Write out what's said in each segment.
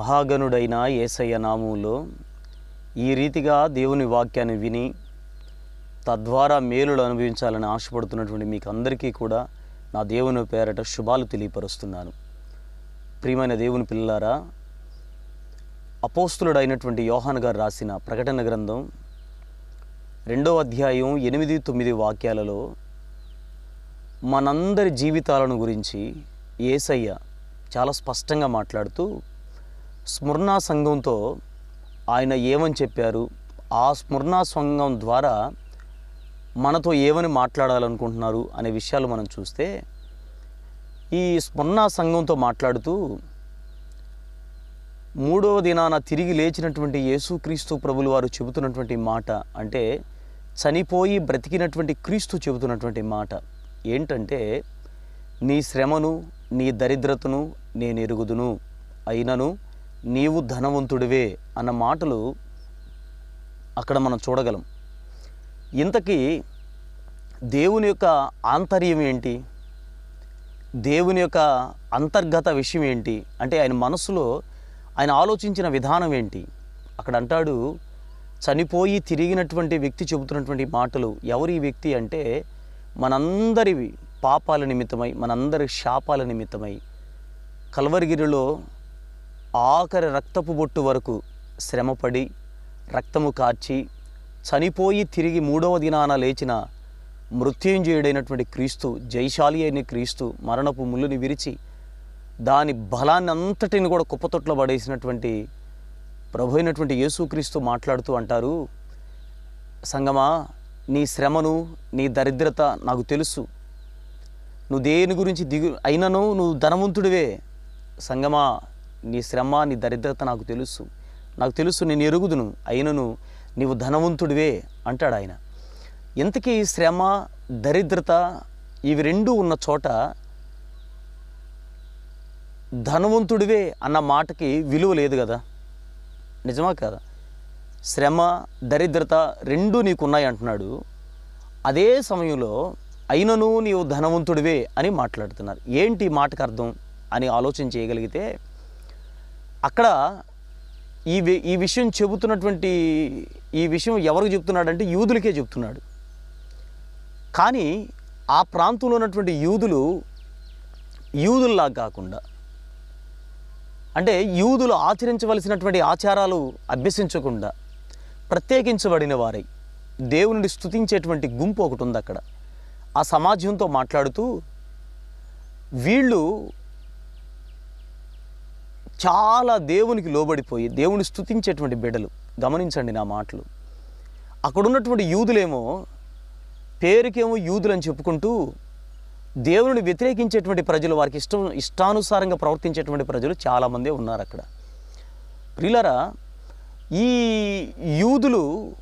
మహాగణుడైన ఏసయ్య నామంలో ఈ రీతిగా దేవుని వాక్యాన్ని విని తద్వారా మేలులు అనుభవించాలని ఆశపడుతున్నటువంటి మీకు అందరికీ కూడా నా దేవుని పేరట శుభాలు తెలియపరుస్తున్నాను. ప్రియమైన దేవుని పిల్లారా అపోస్తులుడైనటువంటి యోహాన్ గారు రాసిన ప్రకటన గ్రంథం రెండో అధ్యాయం ఎనిమిది తొమ్మిది వాక్యాలలో మనందరి జీవితాలను గురించి ఏసయ్య చాలా స్పష్టంగా మాట్లాడుతూ స్మృణా సంఘంతో ఆయన ఏమని చెప్పారు? ఆ స్మృణా సంఘం ద్వారా మనతో ఏమని మాట్లాడాలనుకుంటున్నారు? అనే విషయాలు మనం చూస్తే ఈ స్మృణా సంఘంతో మాట్లాడుతూ మూడవ దినాన తిరిగి లేచినటువంటి యేసుక్రీస్తు ప్రభులు వారు చెబుతున్నటువంటి మాట అంటే చనిపోయి బ్రతికినటువంటి క్రీస్తు చెబుతున్నటువంటి మాట ఏంటంటే నీ శ్రమను నీ దరిద్రతను నేను ఎరుగుదును. అయినను నీవు ధనవంతుడివే అన్న మాటలు అక్కడ మనం చూడగలం. ఇంతకీ దేవుని యొక్క ఆంతర్యం ఏంటి? దేవుని యొక్క అంతర్గత విషయం ఏంటి? అంటే ఆయన మనసులో ఆయన ఆలోచించిన విధానం ఏంటి? అక్కడ అంటాడు చనిపోయి తిరిగినటువంటి వ్యక్తి చెబుతున్నటువంటి మాటలు ఎవరి వ్యక్తి అంటే మనందరి పాపాల నిమిత్తమై మనందరి శాపాల నిమిత్తమై. కల్వరిగిరిలో ఆఖరి రక్తపు బొట్టు వరకు శ్రమపడి రక్తము కార్చి చనిపోయి తిరిగి మూడవ దినాన లేచిన మృత్యుంజయుడైనటువంటి క్రీస్తు జైశాలి అయిన క్రీస్తు మరణపు ముళ్ళుని విరిచి దాని బలాన్ని అంతటిని కూడా కుప్పతొట్లో పడేసినటువంటి ప్రభు అయినటువంటి యేసుక్రీస్తు మాట్లాడుతూ అంటారు సంగమా నీ శ్రమను నీ దరిద్రత నాకు తెలుసు. నువ్వు దేని గురించి దిగు అయినను నువ్వు ధనవంతుడివే. సంగమా నీ శ్రమ నీ దరిద్రత నాకు తెలుసు. నాకు తెలుసు నేను ఎరుగుదును అయినను నీవు ధనవంతుడివే అంటాడు ఆయన. ఇంతకీ శ్రమ దరిద్రత ఇవి రెండూ ఉన్న చోట ధనవంతుడివే అన్న మాటకి విలువ లేదు కదా? నిజమా కదా? శ్రమ దరిద్రత రెండూ నీకున్నాయి అంటున్నాడు. అదే సమయంలో అయినను నీవు ధనవంతుడివే అని మాట్లాడుతున్నారు. ఏంటి మాటకు అర్థం అని ఆలోచన చేయగలిగితే అక్కడ ఈ వి- ఈ విషయం చెబుతున్నటువంటి ఈ విషయం ఎవరికి చెప్తున్నాడంటే యూదులకే చెప్తున్నాడు కానీ ఆ ప్రాంతంలో ఉన్నటువంటి యూదులు యూదుల్లా కాకుండా అంటే యూదులు ఆచరించవలసినటువంటి ఆచారాలు అభ్యసించకుండా ప్రత్యేకించబడిన వారై దేవుని స్తుతించేటువంటి గుంపు ఒకటి ఉంది అక్కడ. ఆ సమాజంతో మాట్లాడుతూ వీళ్ళు చాలా దేవునికి లోబడిపోయి దేవుని స్థుతించేటువంటి బిడ్డలు. గమనించండి నా మాటలు. అక్కడ ఉన్నటువంటి యూదులేమో పేరుకేమో యూదులు అని చెప్పుకుంటూ దేవుని వ్యతిరేకించేటువంటి ప్రజలు వారికి ఇష్టం ఇష్టానుసారంగా ప్రవర్తించేటువంటి ప్రజలు చాలామందే ఉన్నారు అక్కడ ప్రిలరా ఈ యూదులు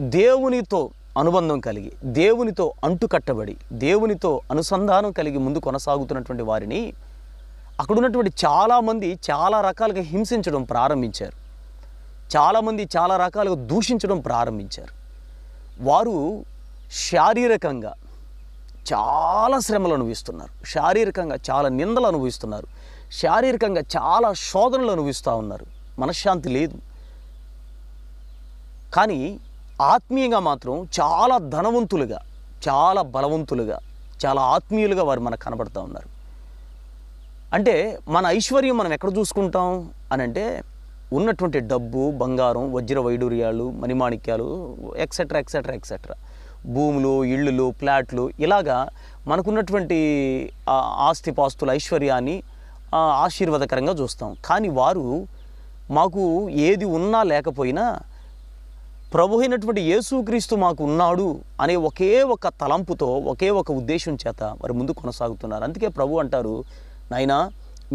దేవునితో అనుబంధం కలిగి దేవునితో అంటుకట్టబడి దేవునితో అనుసంధానం కలిగి ముందు కొనసాగుతున్నటువంటి వారిని అక్కడ ఉన్నటువంటి చాలామంది చాలా రకాలుగా హింసించడం ప్రారంభించారు. చాలామంది చాలా రకాలుగా దూషించడం ప్రారంభించారు. వారు శారీరకంగా చాలా శ్రమలు అనుభవిస్తున్నారు. శారీరకంగా చాలా నిందలు అనుభవిస్తున్నారు. శారీరకంగా చాలా శోధనలు అనుభవిస్తూ ఉన్నారు. మనశ్శాంతి లేదు. కానీ ఆత్మీయంగా మాత్రం చాలా ధనవంతులుగా చాలా బలవంతులుగా చాలా ఆత్మీయులుగా వారు మనకు కనబడుతూ ఉన్నారు. అంటే మన ఐశ్వర్యం మనం ఎక్కడ చూసుకుంటాం అని అంటే ఉన్నటువంటి డబ్బు బంగారం వజ్ర వైడూర్యాలు మణిమాణిక్యాలు ఎక్సెట్రా ఎక్సెట్రా ఎక్సెట్రా భూములు ఇళ్ళు ప్లాట్లు ఇలాగా మనకున్నటువంటి ఆస్తి ఆస్తిపాస్తుల ఐశ్వర్యాన్ని ఆశీర్వాదకరంగా చూస్తాం. కానీ వారు మాకు ఏది ఉన్నా లేకపోయినా ప్రభు అయినటువంటి యేసుక్రీస్తు మాకు ఉన్నాడు అనే ఒకే ఒక తలంపుతో ఒకే ఒక ఉద్దేశం చేత వారి ముందు కొనసాగుతున్నారు. అందుకే ప్రభు అంటారు నాయనా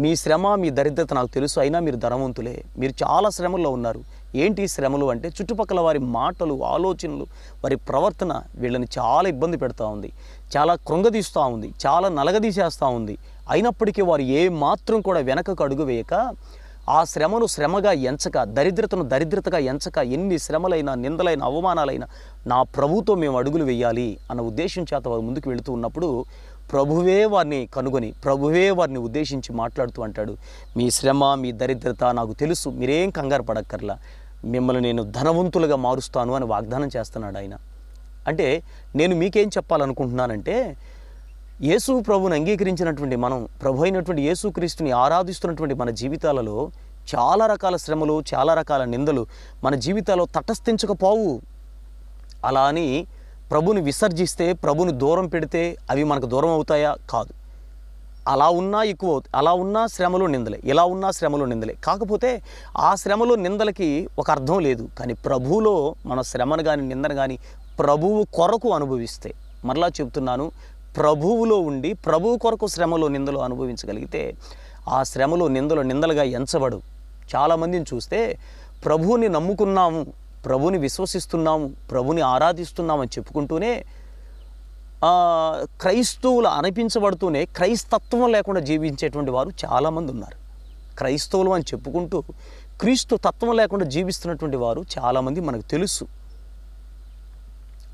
మీ శ్రమ మీ దరిద్రత నాకు తెలుసు అయినా మీరు ధనవంతులే. మీరు చాలా శ్రమల్లో ఉన్నారు. ఏంటి శ్రమలు అంటే చుట్టుపక్కల వారి మాటలు ఆలోచనలు వారి ప్రవర్తన వీళ్ళని చాలా ఇబ్బంది పెడతా ఉంది. చాలా కృంగదీస్తూ ఉంది. చాలా నలగదీసేస్తూ ఉంది. అయినప్పటికీ వారు ఏ మాత్రం కూడా వెనకకు అడుగు వేయక ఆ శ్రమను శ్రమగా ఎంచక దరిద్రతను దరిద్రతగా ఎంచక ఎన్ని శ్రమలైనా నిందలైన అవమానాలైనా నా ప్రభుతో మేము అడుగులు వేయాలి అన్న ఉద్దేశం చేత వారు ముందుకు వెళుతూ ఉన్నప్పుడు ప్రభువే వారిని కనుగొని ప్రభువే వారిని ఉద్దేశించి మాట్లాడుతూ అంటాడు. మీ శ్రమ మీ దరిద్రత నాకు తెలుసు మీరేం కంగారు పడక్కర్లా. మిమ్మల్ని నేను ధనవంతులుగా మారుస్తాను అని వాగ్దానం చేస్తున్నాడు ఆయన. అంటే నేను మీకేం చెప్పాలనుకుంటున్నానంటే యేసు ప్రభుని అంగీకరించినటువంటి మనం ప్రభు అయినటువంటి యేసుక్రీస్తుని ఆరాధిస్తున్నటువంటి మన జీవితాలలో చాలా రకాల శ్రమలు చాలా రకాల నిందలు మన జీవితాల్లో తటస్థించకపోవు. అలా అని ప్రభుని విసర్జిస్తే ప్రభుని దూరం పెడితే అవి మనకు దూరం అవుతాయా? కాదు. అలా ఉన్నా ఎక్కువ అలా ఉన్నా శ్రమలు నిందలే ఇలా ఉన్నా శ్రమలు నిందలే. కాకపోతే ఆ శ్రమలు నిందలకి ఒక అర్థం లేదు. కానీ ప్రభువులో మన శ్రమను కానీ నిందను కానీ ప్రభువు కొరకు అనుభవిస్తే మరలా చెప్తున్నాను ప్రభువులో ఉండి ప్రభువు కొరకు శ్రమలు నిందలు అనుభవించగలిగితే ఆ శ్రమలు నిందలు నిందలుగా ఎంచబడు చాలామందిని చూస్తే ప్రభువుని నమ్ముకున్నాము ప్రభుని విశ్వసిస్తున్నాము ప్రభుని ఆరాధిస్తున్నామని చెప్పుకుంటూనే క్రైస్తవులు అనిపించబడుతూనే క్రైస్తత్వం లేకుండా జీవించేటువంటి వారు చాలామంది ఉన్నారు. క్రైస్తవులు అని చెప్పుకుంటూ క్రీస్తు తత్వం లేకుండా జీవిస్తున్నటువంటి వారు చాలామంది మనకు తెలుసు.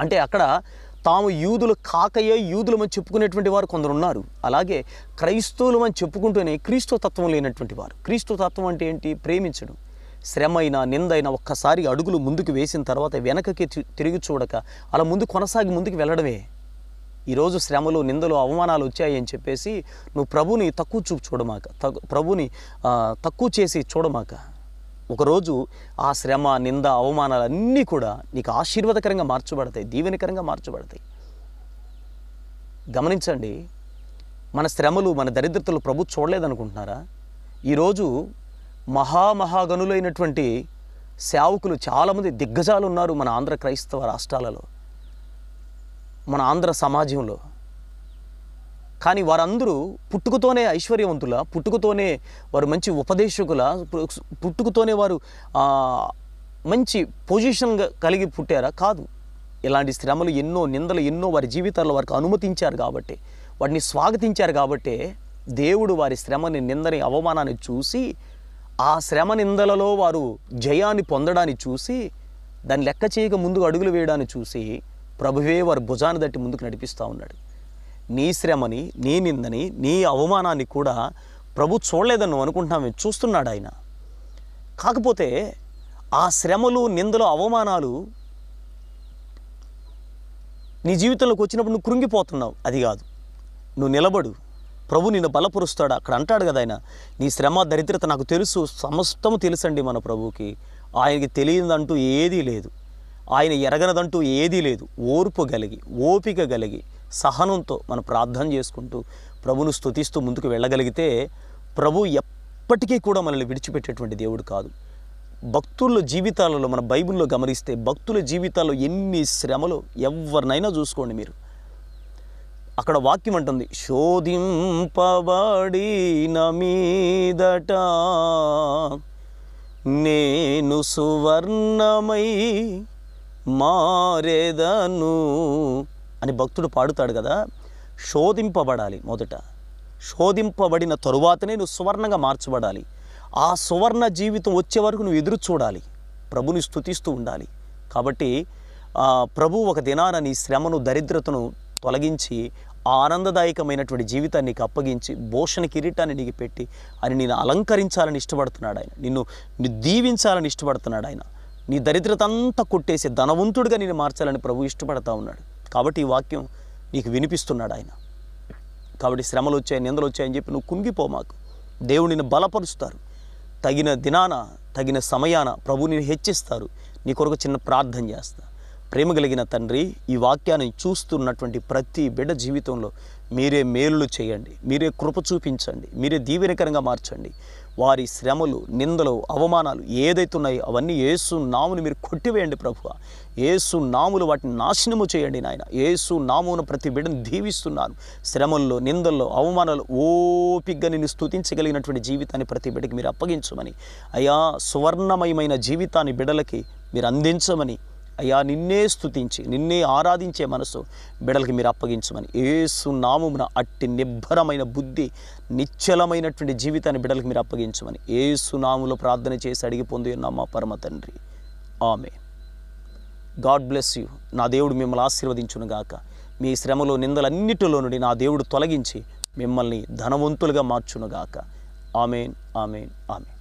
అంటే అక్కడ తాము యూదులు కాకయే యూదులమని చెప్పుకునేటువంటి వారు కొందరు ఉన్నారు. అలాగే క్రైస్తవులమని చెప్పుకుంటూనే క్రీస్తు తత్వం లేనటువంటి వారు. క్రీస్తు తత్వం అంటే ఏంటి? ప్రేమించడం. శ్రమ అయినా నిందైనా ఒక్కసారి అడుగులు ముందుకు వేసిన తర్వాత వెనకకి తి- తిరిగి చూడక అలా ముందు కొనసాగి ముందుకు వెళ్ళడమే. ఈరోజు శ్రమలు నిందలు అవమానాలు వచ్చాయని చెప్పేసి నువ్వు ప్రభుని తక్కువ చూపు చూడమాక తగు ప్రభుని తక్కువ చేసి చూడమాక. ఒకరోజు ఆ శ్రమ నింద అవమానాలు అన్నీ కూడా నీకు ఆశీర్వాదకరంగా మార్చబడతాయి దీవెనకరంగా మార్చబడతాయి. గమనించండి మన శ్రమలు మన దరిద్రతలు ప్రభు చూడలేదనుకుంటున్నారా? ఈరోజు మహామహాగనులైనటువంటి సేవకులు చాలామంది దిగ్గజాలు ఉన్నారు మన ఆంధ్ర క్రైస్తవ రాష్ట్రాలలో మన ఆంధ్ర సమాజంలో. కానీ వారందరూ పుట్టుకతోనే ఐశ్వర్యవంతుల పుట్టుకతోనే వారు మంచి ఉపదేశకుల పుట్టుకతోనే వారు మంచి పొజిషన్ కలిగి పుట్టారా? కాదు. ఇలాంటి శ్రమలు ఎన్నో నిందలు ఎన్నో వారి జీవితాల్లో వారికి అనుమతించారు కాబట్టి వాటిని స్వాగతించారు కాబట్టే దేవుడు వారి శ్రమని నిందని అవమానాన్ని చూసి ఆ శ్రమ నిందలలో వారు జయాన్ని పొందడాన్ని చూసి దాన్ని లెక్క చేయక ముందుకు అడుగులు వేయడాన్ని చూసి ప్రభువే వారి భుజాన్ని దట్టి ముందుకు నడిపిస్తూ ఉన్నాడు. నీ శ్రమని నీ నిందని నీ అవమానాన్ని కూడా ప్రభు చూడలేదని నువ్వు అనుకుంటున్నావు చూస్తున్నాడు ఆయన. కాకపోతే ఆ శ్రమలు నిందలు అవమానాలు నీ జీవితంలోకి వచ్చినప్పుడు నువ్వు కృంగిపోతున్నావు. అది కాదు. నువ్వు నిలబడు. ప్రభు నిన్ను బలపరుస్తాడు. అక్కడ అంటాడు కదా ఆయన నీ శ్రమ దరిద్రత నాకు తెలుసు సమస్తము తెలుసండి మన ప్రభుకి ఆయనకి తెలియదంటూ ఏదీ లేదు. ఆయన ఎరగనదంటూ ఏదీ లేదు. ఓర్పు కలిగి ఓపిక కలిగి సహనంతో మనం ప్రార్థన చేసుకుంటూ ప్రభును స్తుతిస్తూ ముందుకు వెళ్ళగలిగితే ప్రభు ఎప్పటికీ కూడా మనల్ని విడిచిపెట్టేటువంటి దేవుడు కాదు. భక్తుల జీవితాలలో మన బైబిల్లో గమనిస్తే భక్తుల జీవితాల్లో ఎన్ని శ్రమలు ఎవరినైనా చూసుకోండి మీరు. అక్కడ వాక్యం అంటుంది శోధింపబడిన మీదట నేను సువర్ణమై మారేదను అని భక్తుడు పాడుతాడు కదా. శోధింపబడాలి మొదట. శోధింపబడిన తరువాతనే నువ్వు సువర్ణంగా మార్చబడాలి. ఆ సువర్ణ జీవితం వచ్చే వరకు నువ్వు ఎదురు చూడాలి. ప్రభుని స్తుతిస్తూ ఉండాలి. కాబట్టి ప్రభు ఒక దినాన నీ శ్రమను దరిద్రతను తొలగించి ఆనందదాయకమైనటువంటి జీవితాన్ని నీకు అప్పగించి భూషణ కిరీటాన్ని నీకు పెట్టి అని నేను అలంకరించాలని ఇష్టపడుతున్నాడు ఆయన. నిన్ను దీవించాలని ఇష్టపడుతున్నాడు ఆయన. నీ దరిద్రత అంతా కొట్టేసి ధనవంతుడిగా నేను మార్చాలని ప్రభు ఇష్టపడతా ఉన్నాడు. కాబట్టి ఈ వాక్యం నీకు వినిపిస్తున్నాడు ఆయన. కాబట్టి శ్రమలు వచ్చాయి నిందలు వచ్చాయని చెప్పి నువ్వు కుంగిపో మాకు. దేవుడిని బలపరుస్తారు. తగిన దినాన తగిన సమయాన ప్రభు నేను హెచ్చిస్తారు. నీ కొరకు చిన్న ప్రార్థన చేస్తా. ప్రేమ కలిగిన తండ్రి ఈ వాక్యాన్ని చూస్తున్నటువంటి ప్రతి బిడ్డ జీవితంలో మీరే మేలులు చేయండి. మీరే కృప చూపించండి. మీరే దీవెనకరంగా మార్చండి. వారి శ్రమలు నిందలు అవమానాలు ఏదైతే ఉన్నాయో అవన్నీ ఏసు నామును మీరు కొట్టివేయండి ప్రభువ. ఏసు నాములు వాటిని నాశనము చేయండి నాయన. ఏసు నామును ప్రతి బిడ్డను దీవిస్తున్నాను. శ్రమల్లో నిందల్లో అవమానాలు ఓపిగ్గా నిన్ను స్తుతించగలిగినటువంటి జీవితాన్ని ప్రతి బిడ్డకి మీరు అప్పగించమని అయ్యా సువర్ణమయమైన జీవితాన్ని బిడ్డలకి మీరు అందించమని అయ్యా నిన్నే స్థుతించి నిన్నే ఆరాధించే మనసు బిడలకి మీరు అప్పగించమని ఏసు నామమున అట్టి నిబ్బరమైన బుద్ధి నిశ్చలమైనటువంటి జీవితాన్ని బిడలకి మీరు అప్పగించమని ఏసు నాములో ప్రార్థన చేసి అడిగి పొంది ఉన్నాం మా పరమ తండ్రి. ఆమె గాడ్ బ్లెస్ యూ. నా దేవుడు మిమ్మల్ని ఆశీర్వదించును గాక. మీ శ్రమలో నిందలన్నిటిలో నుండి నా దేవుడు తొలగించి మిమ్మల్ని ధనవంతులుగా మార్చునుగాక ఆమెన్ ఆమెన్ ఆమెన్.